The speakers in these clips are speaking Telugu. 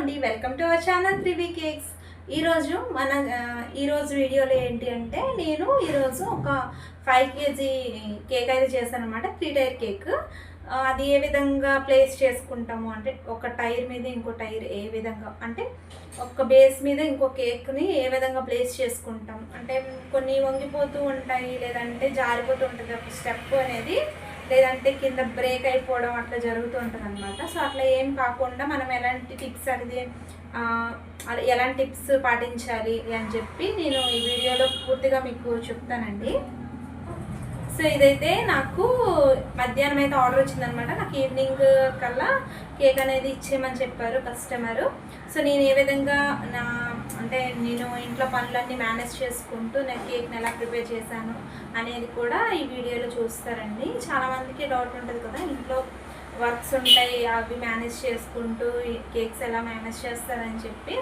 అండి. Welcome to our channel Trivi cakes ఈరోజు మన ఈరోజు వీడియోలో ఏంటి అంటే నేను ఈరోజు ఒక ఫైవ్ కేజీ కేక్ అయితే చేశాను అనమాట త్రీ టైర్ కేక్ అది ఏ విధంగా ప్లేస్ చేసుకుంటాము అంటే ఒక టైర్ మీద ఇంకో టైర్ ఏ విధంగా? అంటే ఒక బేస్ మీద ఇంకో కేక్ని ఏ విధంగా ప్లేస్ చేసుకుంటాం? అంటే కొన్ని వంగిపోతూ ఉంటాయి లేదంటే జారిపోతూ ఉంటుంది. ఒక స్టెప్ అనేది లేదంటే కింద బ్రేక్ అయిపోవడం అట్లా జరుగుతూ ఉంటుంది అనమాట సో అట్లా ఏం కాకుండా మనం ఎలాంటి టిప్స్ అనేది ఎలాంటి టిప్స్ పాటించాలి అని చెప్పి నేను ఈ వీడియోలో పూర్తిగా మీకు చెప్తానండి. సో ఇదైతే నాకు మధ్యాహ్నం అయితే ఆర్డర్ వచ్చిందనమాట నాకు ఈవినింగ్ కల్లా కేక్ అనేది ఇచ్చేయమని చెప్పారు కస్టమరు సో నేను ఏ విధంగా నా అంటే నేను ఇంట్లో పనులన్నీ మేనేజ్ చేసుకుంటూ నేను కేక్ని ఎలా ప్రిపేర్ చేశాను అనేది కూడా ఈ వీడియోలో చూస్తారండి. చాలామందికి డౌట్ ఉంటుంది కదా ఇంట్లో వర్క్స్ ఉంటాయి అవి మేనేజ్ చేసుకుంటూ కేక్స్ ఎలా మేనేజ్ చేస్తారని చెప్పి.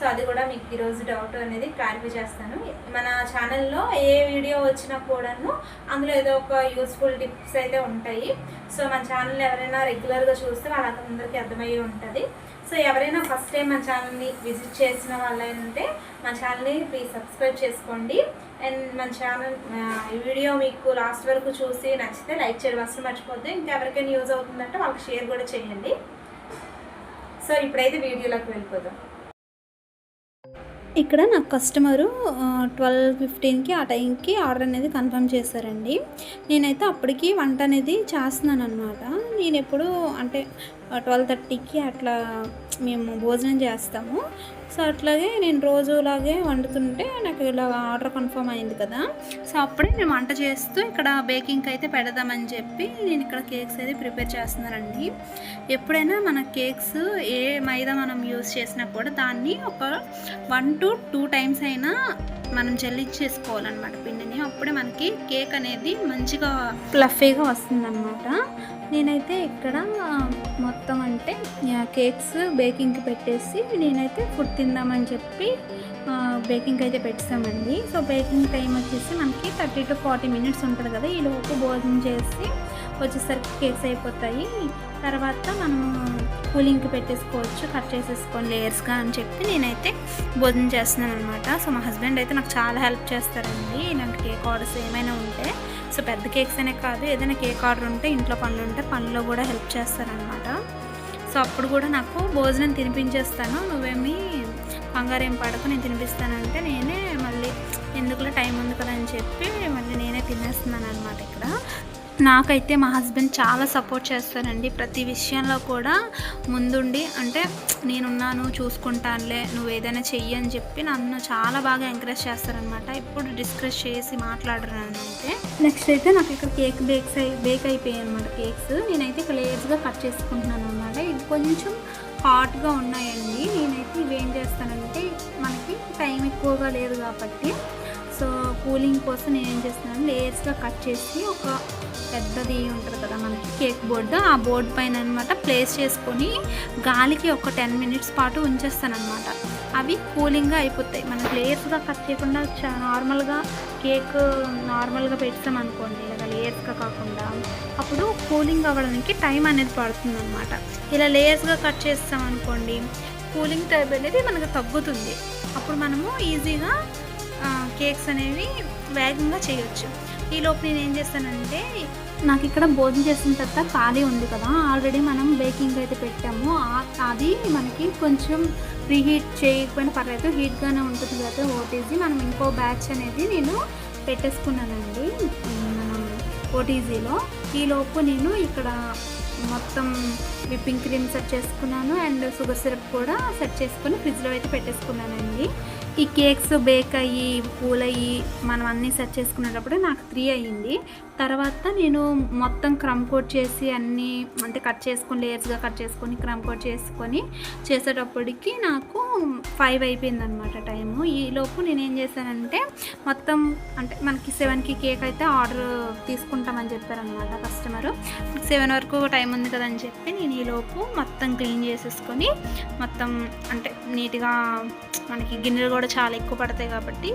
సో అది కూడా మీకు ఈరోజు డౌట్ అనేది క్లారిఫై చేస్తాను. మన ఛానల్లో ఏ వీడియో వచ్చినా కూడాను అందులో ఏదో ఒక యూస్ఫుల్ టిప్స్ అయితే ఉంటాయి. సో మన ఛానల్ ఎవరైనా రెగ్యులర్గా చూస్తే వాళ్ళందరికీ అర్థమయ్యి ఉంటుంది. సో ఎవరైనా ఫస్ట్ టైం మన ఛానల్ని విజిట్ చేసిన వాళ్ళైనా మన ఛానల్ని ప్లీజ్ సబ్స్క్రైబ్ చేసుకోండి. అండ్ మన ఛానల్ ఈ వీడియో మీకు లాస్ట్ వరకు చూసి నచ్చితే లైక్ చేయడం అసలు మర్చిపోద్దు. ఇంకా ఎవరికైనా యూజ్ అవుతుందంటే వాళ్ళకి షేర్ కూడా చేయండి. సో ఇప్పుడైతే వీడియోలోకి వెళ్ళిపోదాం. ఇక్కడ నాకు కస్టమరు ట్వెల్వ్ ఫిఫ్టీన్కి ఆ టైంకి ఆర్డర్ అనేది కన్ఫర్మ్ చేశారండి. నేనైతే అప్పటికి వంట అనేది చేస్తున్నాను అనమాట నేను ఎప్పుడు అంటే ట్వెల్వ్ థర్టీకి అట్లా మేము భోజనం చేస్తాము. సో అట్లాగే నేను రోజులాగే వండుతుంటే నాకు ఇలా ఆర్డర్ కన్ఫర్మ్ అయింది కదా. సో అప్పుడే నేను వంట చేస్తూ ఇక్కడ బేకింగ్కి అయితే పెడదామని చెప్పి నేను ఇక్కడ కేక్స్ అయితే ప్రిపేర్ చేస్తున్నానండి. ఎప్పుడైనా మన కేక్స్ ఏ మైదా మనం యూస్ చేసినా కూడా దాన్ని ఒక వన్ టు టూ టైమ్స్ అయినా మనం జల్లించేసుకోవాలన్నమాట పిండిని. అప్పుడే మనకి కేక్ అనేది మంచిగా ఫ్లఫీగా వస్తుందన్నమాట. నేనైతే ఇక్కడ మొత్తం అంటే కేక్స్ బేకింగ్కి పెట్టేసి నేనైతే ఫుడ్ తిందామని చెప్పి ఆ, బేకింగ్ అయితే పెట్టామండి. సో బేకింగ్ టైం వచ్చేసి మనకి థర్టీ టు ఫార్టీ మినిట్స్ ఉంటుంది కదా ఈలోపు భోజనం చేసి వచ్చేసరికి కేస్ అయిపోతాయి. తర్వాత మనము కూలింగ్కి పెట్టేసుకోవచ్చు కట్ చేసేసుకొని లేయర్స్గా అని చెప్పి నేనైతే భోజనం చేస్తున్నాను అనమాట సో మా హస్బెండ్ అయితే నాకు చాలా హెల్ప్ చేస్తారండి. ఇలాంటి కేక్ ఆర్డర్స్ ఏమైనా ఉంటే. సో పెద్ద కేక్స్ అనే కాదు ఏదైనా కేక్ ఆర్డర్ ఉంటే ఇంట్లో పనులు ఉంటే పనుల్లో కూడా హెల్ప్ చేస్తారనమాట సో అప్పుడు కూడా నాకు భోజనం తినిపించేస్తాను. నువ్వేమి కంగారు ఏం పడకు నేను తినిపిస్తానంటే నేనే మళ్ళీ ఎందుకులో టైం ఉంది కదా అని చెప్పి మళ్ళీ నేనే తినేస్తున్నాను అనమాట ఇక్కడ. నాకైతే మా హస్బెండ్ చాలా సపోర్ట్ చేస్తారండి. ప్రతి విషయంలో కూడా ముందుండి అంటే నేనున్నాను చూసుకుంటానులే నువ్వు ఏదైనా చెయ్యి అని చెప్పి నన్ను చాలా బాగా ఎంకరేజ్ చేస్తారనమాట ఇప్పుడు డిస్కస్ చేసి మాట్లాడరు అయితే నెక్స్ట్ అయితే నాకు ఇక్కడ కేక్ బేక్స్ అయి బేక్ అయిపోయాయి అనమాట కేక్స్. నేనైతే ఇక్కడ లేయర్స్గా కట్ చేసుకుంటున్నాను అనమాట ఇది కొంచెం హాట్గా ఉన్నాయండి. నేనైతే ఇవి ఏం చేస్తానంటే మనకి టైం ఎక్కువగా లేదు కాబట్టి సో కూలింగ్ కోసం నేను ఏం చేస్తున్నాను? లేయర్స్గా కట్ చేసి ఒక పెద్దది ఉంటుంది కదా మనకి కేక్ బోర్డు. ఆ బోర్డు పైన అనమాట ప్లేస్ చేసుకొని గాలికి ఒక టెన్ మినిట్స్ పాటు ఉంచేస్తాను అనమాట అవి కూలింగ్గా అయిపోతాయి. మనం లేయర్స్గా కట్ చేయకుండా చా నార్మల్గా కేక్ నార్మల్గా పెడతాం అనుకోండి లేదా లేయర్స్గా కాకుండా అప్పుడు కూలింగ్ అవ్వడానికి టైం అనేది పడుతుంది అనమాట ఇలా లేయర్స్గా కట్ చేస్తామనుకోండి కూలింగ్ టైం అనేది మనకు తగ్గుతుంది. అప్పుడు మనము ఈజీగా కేక్స్ అనేవి వేగంగా చేయొచ్చు. ఈ లోపు నేను ఏం చేస్తానంటే నాకు ఇక్కడ భోజనం చేసిన తర్వాత ఖాళీ ఉంది కదా ఆల్రెడీ మనం బేకింగ్ అయితే పెట్టాము. అది మనకి కొంచెం ప్రీహీట్ చేయకపోయినా పర్లేదు హీట్గానే ఉంటుంది కదా. ఓటీజీ మనం ఇంకో బ్యాచ్ అనేది నేను పెట్టేసుకున్నానండి. మనం ఓటీజీలో. ఈలోపు నేను ఇక్కడ మొత్తం విప్పింగ్ క్రీమ్ సెట్ చేసుకున్నాను అండ్ షుగర్ సిరప్ కూడా సెట్ చేసుకొని ఫ్రిడ్జ్లో అయితే పెట్టేసుకున్నానండి. ఈ కేక్స్ బేక్ అయ్యి పూలయ్యి మనం అన్నీ సెట్ చేసుకునేటప్పుడు నాకు త్రీ అయ్యింది. తర్వాత నేను మొత్తం క్రమ్ కోట్ చేసి అన్నీ అంటే కట్ చేసుకొని లేయర్స్గా కట్ చేసుకొని క్రమ్ కోట్ చేసుకొని చేసేటప్పటికి నాకు ఫైవ్ అయిపోయింది అనమాట టైము ఈలోపు నేను ఏం చేశానంటే మొత్తం అంటే మనకి సెవెన్కి కేక్ అయితే ఆర్డర్ తీసుకుంటామని చెప్పారనమాట కస్టమరు. సెవెన్ వరకు టైం ఉంది కదని చెప్పి నేను ఈలోపు మొత్తం క్లీన్ చేసేసుకొని మొత్తం అంటే నీట్గా మనకి గిన్నెలు కూడా చాలా ఎక్కువ పడతాయి కాబట్టి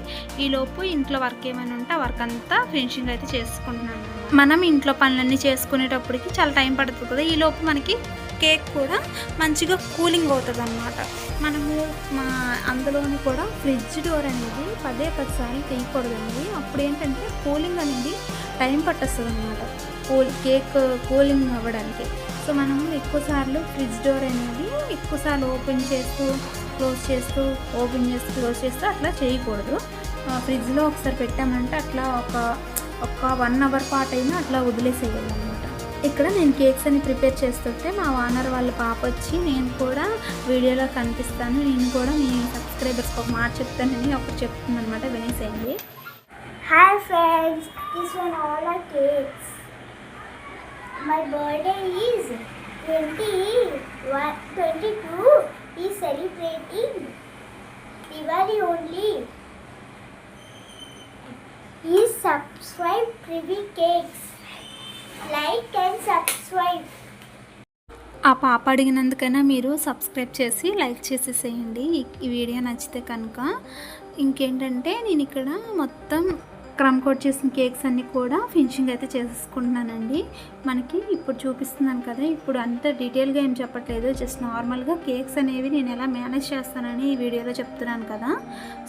ఈలోపు ఇంట్లో వర్క్ ఏమైనా ఉంటే ఆ వర్క్ అంతా ఫినిషింగ్ అయితే చేసుకుంటున్నాను. మనం ఇంట్లో పనులన్నీ చేసుకునేటప్పటికి చాలా టైం పడుతుంది కదా. ఈలోపు మనకి కేక్ కూడా మంచిగా కూలింగ్ అవుతుంది అనమాట మనము మా అందులోని కూడా ఫ్రిడ్జ్ డోర్ అనేది పదే పదిసార్లు తీయకూడదండి అప్పుడు ఏంటంటే కూలింగ్ అనేది టైం పట్టేస్తుంది అనమాట కూల్ కేక్ కూలింగ్ అవ్వడానికి. సో మనం ఎక్కువసార్లు ఫ్రిడ్జ్ డోర్ అనేది ఎక్కువసార్లు ఓపెన్ చేస్తూ క్లోజ్ చేస్తూ ఓపెన్ చేస్తూ క్లోజ్ చేస్తూ అట్లా చేయకూడదు. ఫ్రిడ్జ్లో ఒకసారి పెట్టామంటే అట్లా ఒక ఒక వన్ అవర్ పాటు అయినా అట్లా వదిలేసేయాలి అనమాట ఇక్కడ నేను కేక్స్ అని ప్రిపేర్ చేస్తుంటే మా ఓనర్ వాళ్ళ పాప వచ్చి నేను కూడా వీడియోలో కనిపిస్తాను. నేను కూడా మీ సబ్స్క్రైబర్స్కి ఒక మాట చెప్తానని ఒకటి చెప్తుంది అనమాట వినేసేయండి. Hi friends, all one are cakes. My birthday is 21, 22 is celebrating Diwali only. Please subscribe Privy Cakes. Like and subscribe. ఆ పాప అడిగినందుకైనా మీరు సబ్స్క్రైబ్ చేసి లైక్ చేసేసేయండి ఈ- ఈ వీడియో నచ్చితే కనుక ఇంకేంటంటే నేను ఇక్కడ మొత్తం క్రమ్ కోట్ చేసిన కేక్స్ అన్నీ కూడా ఫినిషింగ్ అయితే చేసేసుకుంటున్నానండి మనకి ఇప్పుడు చూపిస్తున్నాను కదా ఇప్పుడు అంత డీటెయిల్గా ఏం చెప్పట్లేదు. జస్ట్ నార్మల్గా కేక్స్ అనేవి నేను ఎలా మేనేజ్ చేస్తానని ఈ వీడియోలో చెప్తున్నాను కదా.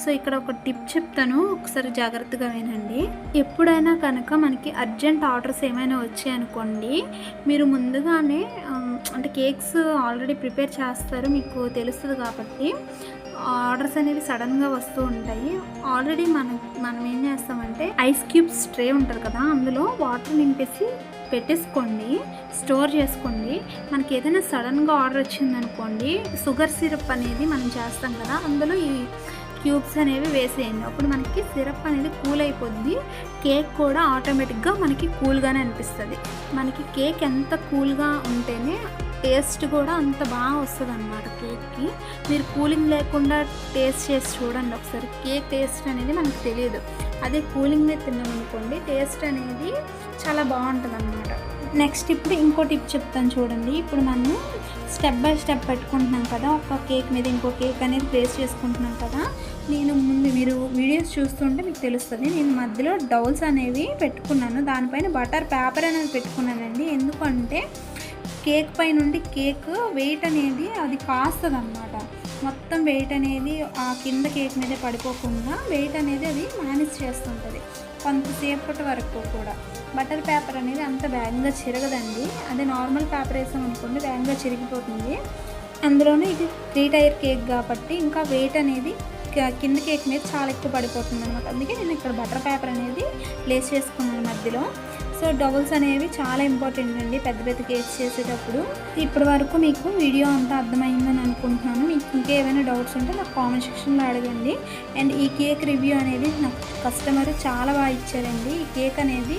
సో ఇక్కడ ఒక టిప్ చెప్తాను ఒకసారి జాగ్రత్తగా వినండి. ఎప్పుడైనా కనుక మనకి అర్జెంట్ ఆర్డర్స్ ఏమైనా వచ్చాయనుకోండి మీరు ముందుగానే అంటే కేక్స్ ఆల్రెడీ ప్రిపేర్ చేస్తారు మీకు తెలుస్తుంది కాబట్టి ఆర్డర్స్ అనేవి సడన్గా వస్తూ ఉంటాయి. ఆల్రెడీ మనం మనం ఏం చేస్తామంటే ఐస్ క్యూబ్స్ ట్రే ఉంటుంది కదా అందులో వాటర్ నింపేసి పెట్టేసుకోండి స్టోర్ చేసుకోండి. మనకి ఏదైనా సడన్గా ఆర్డర్ వచ్చిందనుకోండి షుగర్ సిరప్ అనేది మనం చేస్తాం కదా అందులో ఈ క్యూబ్స్ అనేవి వేసేయండి. అప్పుడు మనకి సిరప్ అనేది కూల్ అయిపోద్ది. కేక్ కూడా ఆటోమేటిక్గా మనకి కూల్గానే అనిపిస్తుంది. మనకి కేక్ ఎంత కూల్గా ఉంటేనే టేస్ట్ కూడా అంత బాగా వస్తుంది అనమాట కేక్కి. మీరు కూలింగ్ లేకుండా టేస్ట్ చేసి చూడండి ఒకసారి. కేక్ టేస్ట్ అనేది మనకు తెలియదు అదే కూలింగ్ మీద తిన్నామనుకోండి టేస్ట్ అనేది చాలా బాగుంటుంది అనమాట నెక్స్ట్ ఇప్పుడు ఇంకో టిప్ చెప్తాను చూడండి. ఇప్పుడు మనం స్టెప్ బై స్టెప్ పెట్టుకుంటున్నాం కదా ఒక కేక్ మీద ఇంకో కేక్ అనేది ప్లేస్ చేసుకుంటున్నాం కదా నేను ముందు మీరు వీడియోస్ చూస్తుంటే మీకు తెలుస్తుంది. నేను మధ్యలో డౌల్స్ అనేవి పెట్టుకున్నాను. దానిపైన బటర్ పేపర్ అనేది పెట్టుకున్నానండి. ఎందుకంటే కేక్ పై నుండి కేక్ వెయిట్ అనేది అది కాస్తుంది అనమాట మొత్తం వెయిట్ అనేది ఆ కింద కేక్ మీద పడిపోకుండా వెయిట్ అనేది అది మేనేజ్ చేస్తుంటుంది. కొంతసేపటి వరకు కూడా. బటర్ పేపర్ అనేది అంత వేగంగా చిరగదండి. అదే నార్మల్ పేపర్ వేసాం అనుకోండి వేగంగా చిరిగిపోతుంది. అందులోనే ఇది త్రీ టైర్ కేక్ కాబట్టి ఇంకా వెయిట్ అనేది కింద కేక్ మీద చాలా ఎక్కువ పడిపోతుంది అనమాట అందుకే నేను ఇక్కడ బటర్ పేపర్ అనేది ప్లేస్ చేసుకున్నాను మధ్యలో. సో డబుల్స్ అనేవి చాలా ఇంపార్టెంట్ అండి. పెద్ద పెద్ద కేక్స్ చేసేటప్పుడు. ఇప్పటి వరకు మీకు వీడియో అంతా అర్థమైందని అనుకుంటున్నాను. మీకు ఇంకా ఏమైనా డౌట్స్ ఉంటే నాకు కామెంట్ సెక్షన్లో అడగండి. అండ్ ఈ కేక్ రివ్యూ అనేది నాకు కస్టమర్ చాలా బాగా ఇచ్చారండి. ఈ కేక్ అనేది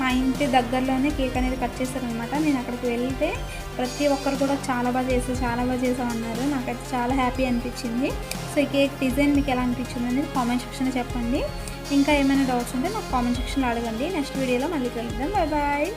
మా ఇంటి దగ్గరలోనే కేక్ అనేది కట్ చేశారనమాట నేను అక్కడికి వెళ్తే ప్రతి ఒక్కరు కూడా చాలా బాగా చేసావు చాలా బాగా చేసావు అన్నారు. నాకైతే చాలా హ్యాపీ అనిపించింది. సో ఈ కేక్ డిజైన్ మీకు ఎలా అనిపించింది అనేది కామెంట్ సెక్షన్లో చెప్పండి. ఇంకా ఏమైనా డౌట్స్ ఉంటే నాకు కామెంట్ సెక్షన్లో అడగండి. నెక్స్ట్ వీడియోలో మళ్ళీ కలుద్దాం. Bye bye